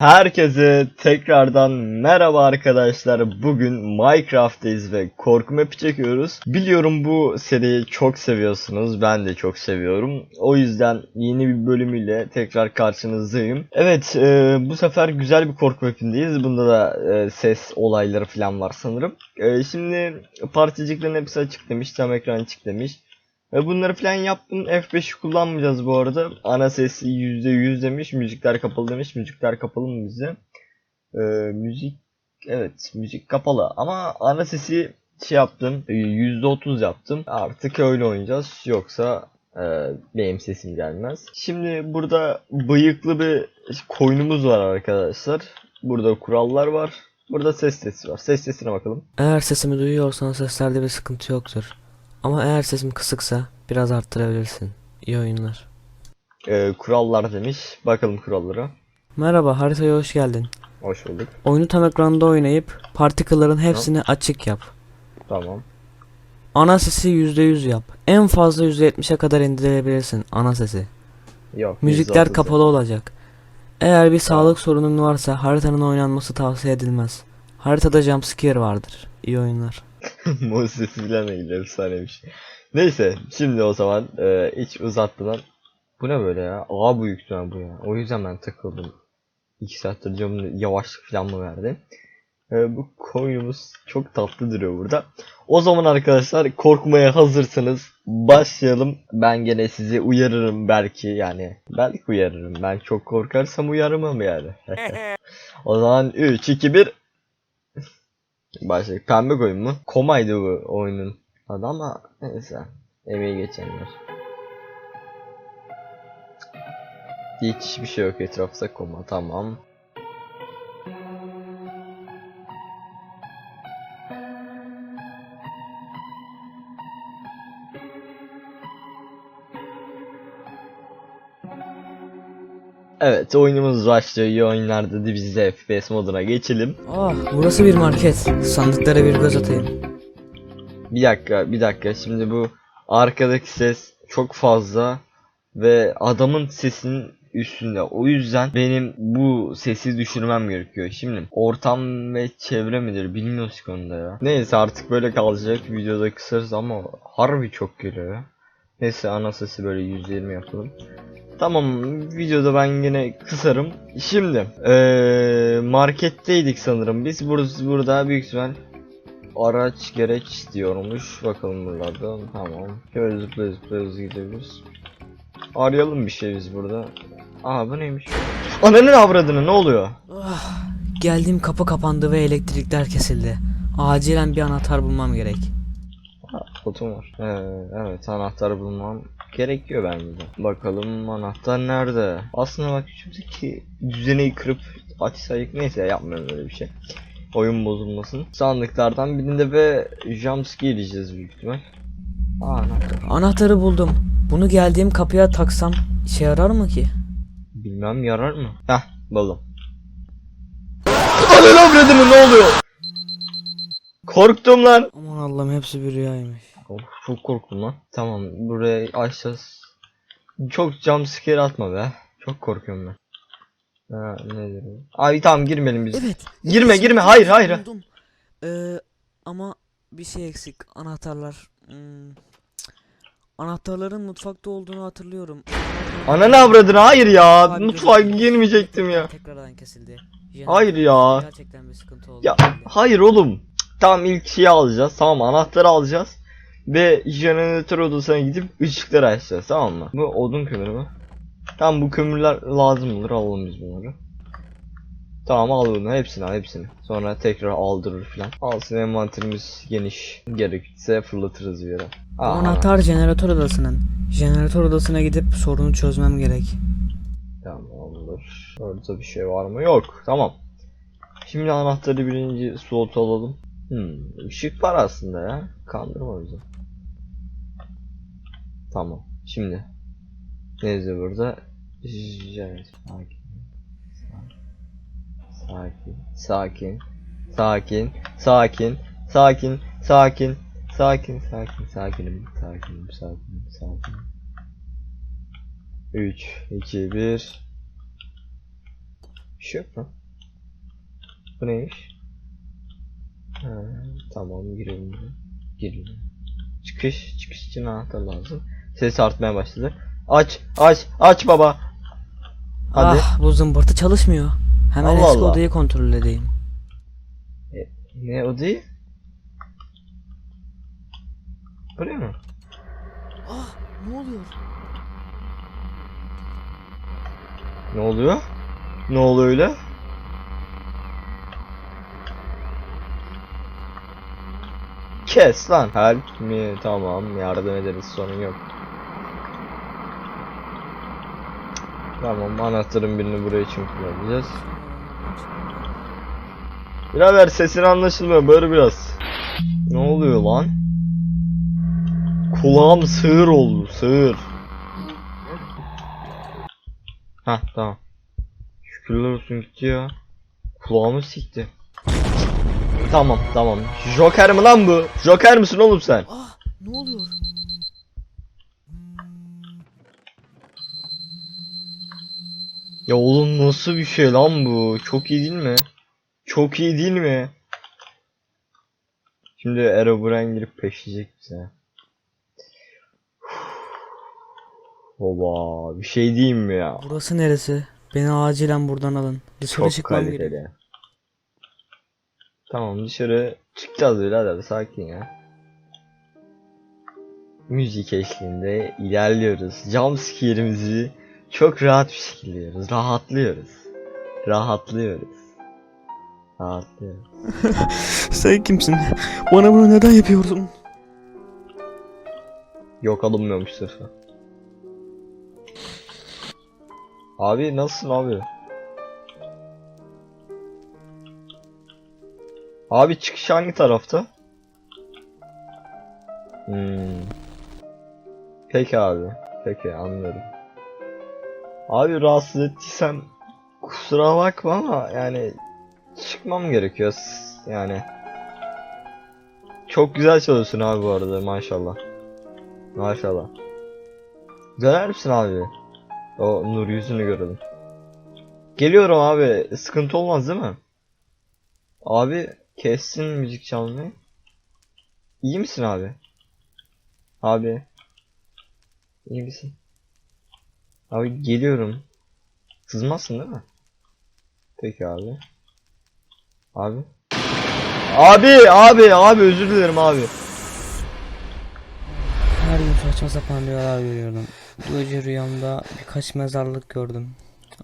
Herkese tekrardan merhaba arkadaşlar. Bugün Minecraft'tayız ve korku map'i çekiyoruz. Biliyorum bu seriyi çok seviyorsunuz. Ben de çok seviyorum. O yüzden yeni bir bölümüyle tekrar karşınızdayım. Evet e, bu sefer güzel bir korku map'indeyiz. Bunda da e, ses olayları falan var sanırım. E, şimdi particiklerin hepsi açık demiş. Tam ekran açık demiş. Ve bunları falan yaptım. F5'i kullanmayacağız bu arada. Ana sesi %100 demiş. Müzikler kapalı demiş. Müzikler kapalı mı bize? Ee, müzik evet müzik kapalı ama ana sesi şey yaptım. e, %30 yaptım. Artık öyle oynayacağız. Yoksa e, benim sesim gelmez. Şimdi burada bıyıklı bir koyunumuz var arkadaşlar. Burada kurallar var. Burada ses sesi var. Ses sesine bakalım. Eğer sesimi duyuyorsan seslerde bir sıkıntı yoktur. Ama eğer sesim kısıksa biraz arttırabilirsin. İyi oyunlar. Ee, kurallar demiş. Bakalım kurallara. Merhaba haritaya hoş geldin. Hoş bulduk. Oyunu tam ekranda oynayıp particle'ların hepsini açık yap. Tamam. Ana sesi %100 yap. En fazla %70'e kadar indirebilirsin ana sesi. Yok. Müzikler %30 kapalı olacak. Eğer bir Tamam. sağlık sorunun varsa haritanın oynanması tavsiye edilmez. Haritada jumpscare vardır. İyi oyunlar. Moses ilgili efsaneymiş. Neyse şimdi o zaman e, hiç uzatmadan bu ne böyle ya? A büyüklüğü bu ya. O yüzden ben takıldım. 2 saattir diyorum yavaşlık falan mı verdi? E, bu koyunumuz çok tatlı duruyor burada. O zaman arkadaşlar korkmaya hazırsanız başlayalım. Ben gene sizi uyarırım belki yani. Belki uyarırım. Ben çok korkarsam uyarmam yani. o zaman 3 2 1 Başladık. Pembe koyun mu? Komaydı bu oyunun adı ama neyse. Emeği geçenler. Hiçbir şey yok etrafta koma. Tamam. Evet oyunumuz başlıyor. İyi oyunlar dedi. Biz de FPS moduna geçelim. Ah burası bir market. Sandıklara bir göz atayım. Bir dakika, bir dakika. Şimdi bu arkadaki ses çok fazla ve adamın sesinin üstünde. O yüzden benim bu sesi düşürmem gerekiyor. Şimdi ortam ve çevre midir bilmiyoruz ki onda ya. Neyse artık böyle kalacak. Videoda kısarız ama harbi çok geliyor ya. Neyse ana sesi böyle 120 yapalım. Tamam videoda ben yine kısarım. Şimdi eee marketteydik sanırım biz. Burası burada büyük ihtimal araç gereç diyormuş. Bakalım buralardan. Tamam. Şöyle zıplaya zıplaya hızlı gidebiliriz. Arayalım bir şey biz burada. Aa bu neymiş? Ananın avradını ne oluyor? Ah, geldiğim kapı kapandı ve elektrikler kesildi. Acilen bir anahtar bulmam gerek. Fotom var. Ee, evet anahtar bulmam gerekiyor bence de. Bakalım anahtar nerede? Aslında bak şuradaki düzeneyi kırıp açsaydık neyse yapmıyorum öyle bir şey. Oyun bozulmasın. Sandıklardan birinde ve jumpscare yiyeceğiz büyük ihtimal. Aa anahtar. Anahtarı buldum. Bunu geldiğim kapıya taksam işe yarar mı ki? Bilmem yarar mı? Heh buldum. Ananı avradını ne oluyor? Korktum lan. Aman Allah'ım hepsi bir rüyaymış. Of çok korktum lan. Tamam buraya açacağız. Çok jumpscare atma be. Çok korkuyorum ben. Ha, nedir bu? Ay tamam girmeyelim biz. Evet. Girme girme hayır hayır. Buldum. Ee, ama bir şey eksik. Anahtarlar. Hmm. Anahtarların mutfakta olduğunu hatırlıyorum. Ananı avradını hayır ya. Kalbim Mutfağa gözüm- girmeyecektim ya. Tekrardan kesildi. Hayır ya. Gerçekten bir sıkıntı oldu. Ya belli. hayır oğlum. Tamam ilk şeyi alacağız. Tamam anahtarı alacağız. Ve jeneratör odasına gidip ışıkları açacağız tamam mı? Bu odun kömürü mü? Tamam bu kömürler lazım olur alalım biz bunları. Tamam al bunu hepsini al hepsini. Sonra tekrar aldırır filan. Alsın envanterimiz geniş. Gerekirse fırlatırız bir yere. Aa, anahtar jeneratör odasının. Jeneratör odasına gidip sorunu çözmem gerek. Tamam olur. Orada bir şey var mı? Yok. Tamam. Şimdi anahtarı birinci slota alalım. Hmm, ışık var aslında ya. Kandırma bizi. Tamam. Şimdi. Neyse burada? Evet. Sakin. Sakin. Sakin. Sakin. Sakin. Sakin. Sakin. Sakin. Sakin. Sakinim. Sakinim. Sakinim. Sakinim. 3, 2, 1. Bir şey? Bu neymiş? Ha, tamam girelim. buraya. Girelim. Çıkış, çıkış için anahtar lazım. Ses artmaya başladı. Aç, aç, aç baba. Hadi. Ah bu zımbırtı çalışmıyor. Hemen Allah eski Allah. odayı kontrol edeyim. Ne o değil? Buraya mı? Ah ne oluyor? Ne oluyor? Ne oluyor öyle? Kes lan. Help mi? Tamam yardım ederiz sorun yok. Tamam anahtarın birini buraya için kullanacağız. Birader sesin anlaşılmıyor bağır biraz. Ne oluyor lan? Kulağım sığır oldu sığır. Hah tamam. Şükürler olsun gitti ya. Kulağımı sikti. Tamam tamam. Joker mi lan bu? Joker misin oğlum sen? Ah ne oluyor? Ya oğlum nasıl bir şey lan bu? Çok iyi değil mi? Çok iyi değil mi? Şimdi Erobrine girip peşleyecek bize. Baba bir şey diyeyim mi ya? Burası neresi? Beni acilen buradan alın. Dışarı Çok çıkmam gerek. kaliteli. Tamam dışarı çıkacağız birader sakin ya. Müzik eşliğinde ilerliyoruz. Jumpscare'imizi çok rahat bir şekilde yiyoruz. Rahatlıyoruz. Rahatlıyoruz. Rahatlıyoruz. Sen kimsin? Bana bunu neden yapıyorsun? Yok alınmıyormuş sırfa. Abi nasılsın abi? Abi çıkış hangi tarafta? Hmm. Peki abi. Peki anlıyorum. Abi rahatsız ettiysem kusura bakma ama yani çıkmam gerekiyor. Yani çok güzel çalışıyorsun abi bu arada maşallah. Maşallah. Döner misin abi? O nur yüzünü görelim. Geliyorum abi. Sıkıntı olmaz değil mi? Abi kessin müzik çalmayı. İyi misin abi? Abi. İyi misin? Abi geliyorum. Kızmazsın değil mi? Peki abi. Abi. Abi abi abi özür dilerim abi. Her gün saçma sapan rüyalar görüyorum. Bu gece rüyamda birkaç mezarlık gördüm.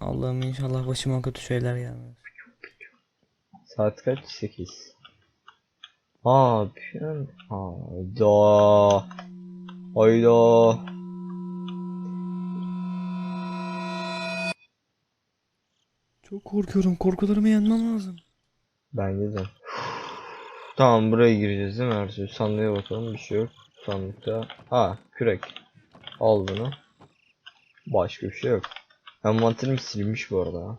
Allah'ım inşallah başıma kötü şeyler gelmez. Saat kaç? 8. Aa, bir şey mi? Hayda. Hayda. Çok korkuyorum. Korkularımı yenmem lazım. Bence de. Tamam buraya gireceğiz değil mi her şey? Sandığa bakalım bir şey yok. Sandıkta. Ha kürek. Al bunu. Başka bir şey yok. Envanterim silmiş bu arada.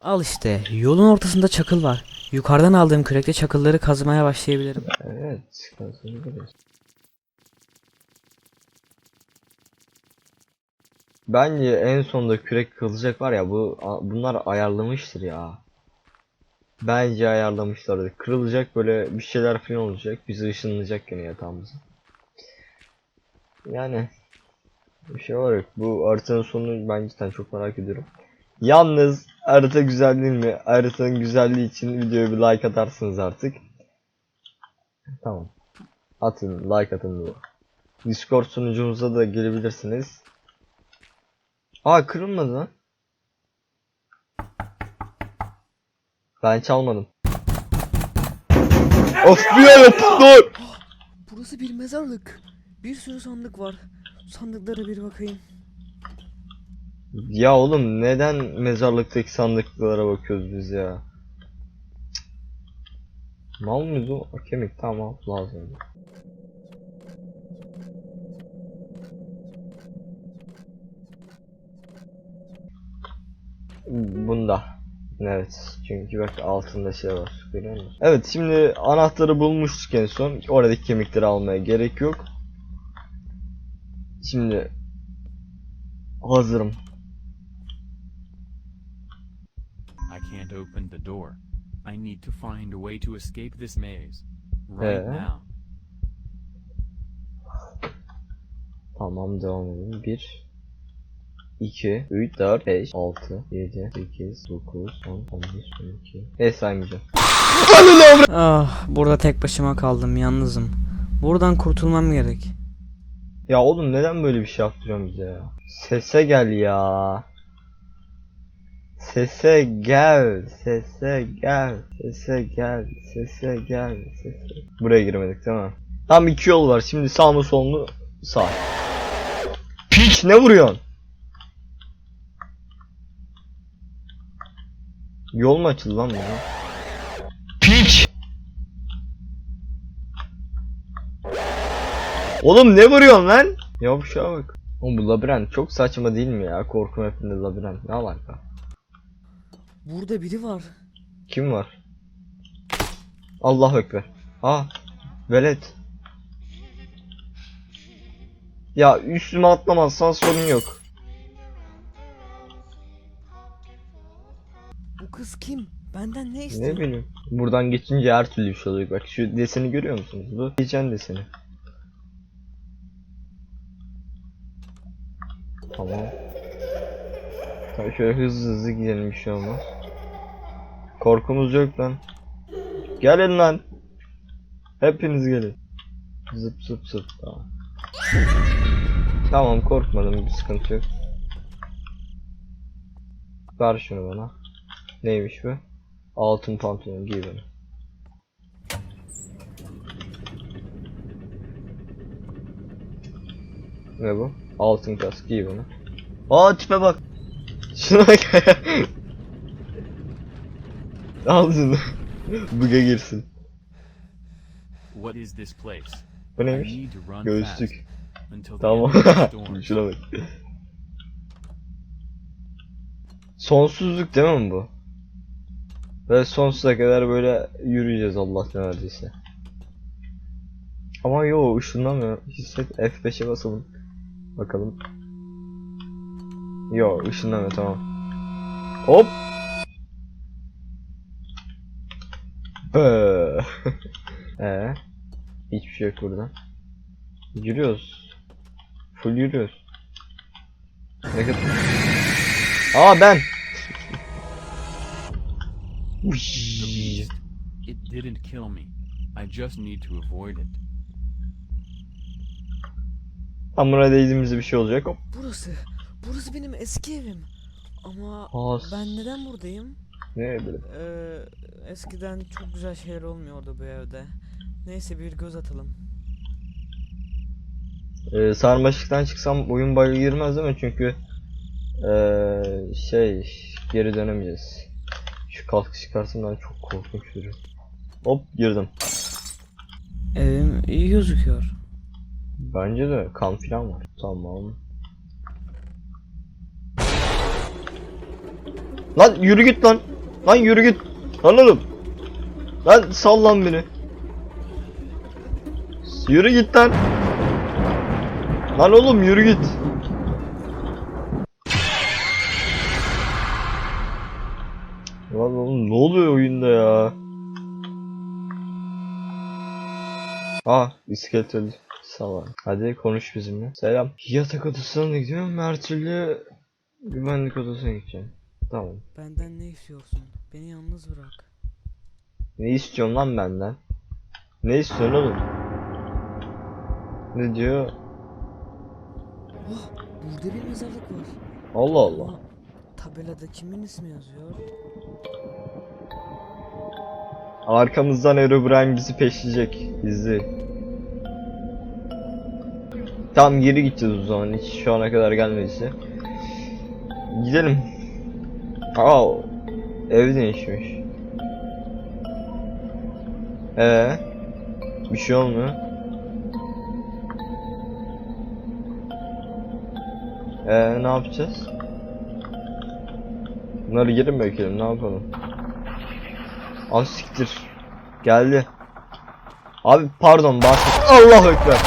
Al işte. Yolun ortasında çakıl var. Yukarıdan aldığım kürekle çakılları kazmaya başlayabilirim. Evet. kazanabiliriz. Bence en sonunda kürek kılacak var ya bu bunlar ayarlamıştır ya. Bence ayarlamışlardır. Kırılacak böyle bir şeyler falan olacak. Bizi ışınlayacak gene yatağımıza. Yani bir şey var yok. Bu haritanın sonunu ben cidden çok merak ediyorum. Yalnız harita güzel değil mi? Haritanın güzelliği için videoya bir like atarsınız artık. Tamam. Atın, like atın diyor. Discord sunucumuza da gelebilirsiniz. Aa kırılmadı lan. Ben çalmadım. of bir yere dur. Burası bir mezarlık. Bir sürü sandık var. Sandıklara bir bakayım. Ya oğlum neden mezarlıktaki sandıklara bakıyoruz biz ya? Mal mıyız o? Kemik tamam lazım. Bunda. Evet. Çünkü bak altında şey var. Görüyor musun? Evet şimdi anahtarı bulmuştuk en son. Oradaki kemikleri almaya gerek yok. Şimdi hazırım. can't open the door. I need to find a way to escape this maze. Right Ee? now. Tamam devam edelim. 1 2 3 4 5 6 7 8 9 10 11 12 Ne saymayacağım. Ah, burada tek başıma kaldım, yalnızım. Buradan kurtulmam gerek. Ya oğlum neden böyle bir şey yaptırıyorsun bize ya? Sese gel ya. Sese gel, sese gel, sese gel, sese gel, sese. Buraya girmedik değil mi? Tam iki yol var. Şimdi sağ mı sol mu? Sağ. Piç ne vuruyorsun? Yol mu açıldı lan buna? Piç! Oğlum ne vuruyorsun lan? Ya bu şuna bak. Oğlum bu labirent çok saçma değil mi ya? Korku mapinde labirent ne alaka? Burada biri var. Kim var? Allah ekber. Aa, velet. Ya üstüme atlamazsan sorun yok. Bu kız kim? Benden ne istiyor? Ne bileyim. Buradan geçince her türlü bir şey oluyor. Bak şu deseni görüyor musunuz? Bu geçen deseni. Tamam. Tamam şöyle hızlı hızlı gidelim bir şey olmaz. Korkumuz yok lan. Gelin lan. Hepiniz gelin. Zıp zıp zıp. Tamam. Tamam korkmadım bir sıkıntı yok. Ver şunu bana. Neymiş bu? Altın pantolon giy bana. Ne bu? Altın kask giy bana. Aa tipe bak. Şuna bak. Al şunu. Buga girsin. What is this place? Bu neymiş? Göğüslük. Tamam. Şuna bak. Sonsuzluk değil mi bu? Ve sonsuza kadar böyle yürüyeceğiz Allah ne verdiyse. Ama yo ışınlamıyor. Hisset F5'e basalım. Bakalım. Yo ışınlamıyor tamam. Hop. Bö. Ee, hiçbir şey yok burada. Yürüyoruz. Full yürüyoruz. Ne kadar... Aa ben. Beast. It didn't kill me. I just need to avoid it. Hamura değdiğimizde bir şey olacak. Hop. Burası. Burası benim eski evim. Ama Aa, ben neden buradayım? Ne bileyim. Ee, eskiden çok güzel şeyler olmuyordu bu evde. Neyse bir göz atalım. Ee, sarmaşıktan çıksam oyun bug'a girmez değil mi? Çünkü ee, şey geri dönemeyeceğiz. Şu kask çıkarsam ben çok korkunç duruyor. Hop girdim. Evim iyi gözüküyor. Bence de kan filan var. Tamam. Lan yürü git lan. Lan yürü git. Lan oğlum. Lan sal lan beni. Yürü git lan. Lan oğlum yürü git. Lan oğlum ne oluyor oyunda ya? Ah iskelet öldü. Salak. Hadi konuş bizimle. Selam. Yatak odasına da gidiyorum. Her türlü güvenlik odasına gideceğim. Tamam. Benden ne istiyorsun? Beni yalnız bırak. Ne istiyorsun lan benden? Ne istiyorsun oğlum? Ne diyor? Oh, burada bir mezarlık var. Allah Allah. Tabelada kimin ismi yazıyor? Arkamızdan Herobrine bizi peşleyecek. İzle. Tamam geri gideceğiz o zaman. Hiç şu ana kadar gelmediyse. Gidelim. Aa, ev değişmiş. Ee, bir şey olmuyor. Ee, ne yapacağız? Bunları mi bırakalım? Ne yapalım? Az siktir. Geldi. Abi pardon bahset. Allah ekber.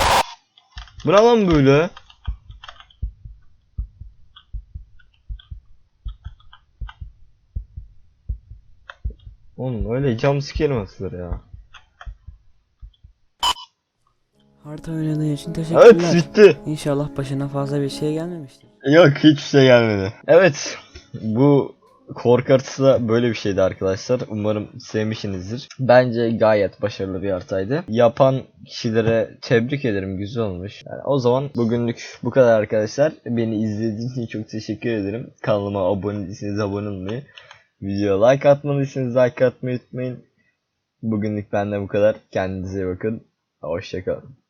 Bu ne lan böyle? Oğlum öyle jumpscare mi atılır ya? Harita oynadığın için Evet teşekkürler. bitti. İnşallah başına fazla bir şey gelmemiştir. Yok hiçbir şey gelmedi. Evet bu korku haritası da böyle bir şeydi arkadaşlar. Umarım sevmişsinizdir. Bence gayet başarılı bir haritaydı. Yapan kişilere tebrik ederim. Güzel olmuş. Yani o zaman bugünlük bu kadar arkadaşlar. Beni izlediğiniz için çok teşekkür ederim. Kanalıma abone değilseniz abone olmayı. Videoya like atmadıysanız like atmayı unutmayın. Bugünlük benden bu kadar. Kendinize iyi bakın. Hoşçakalın.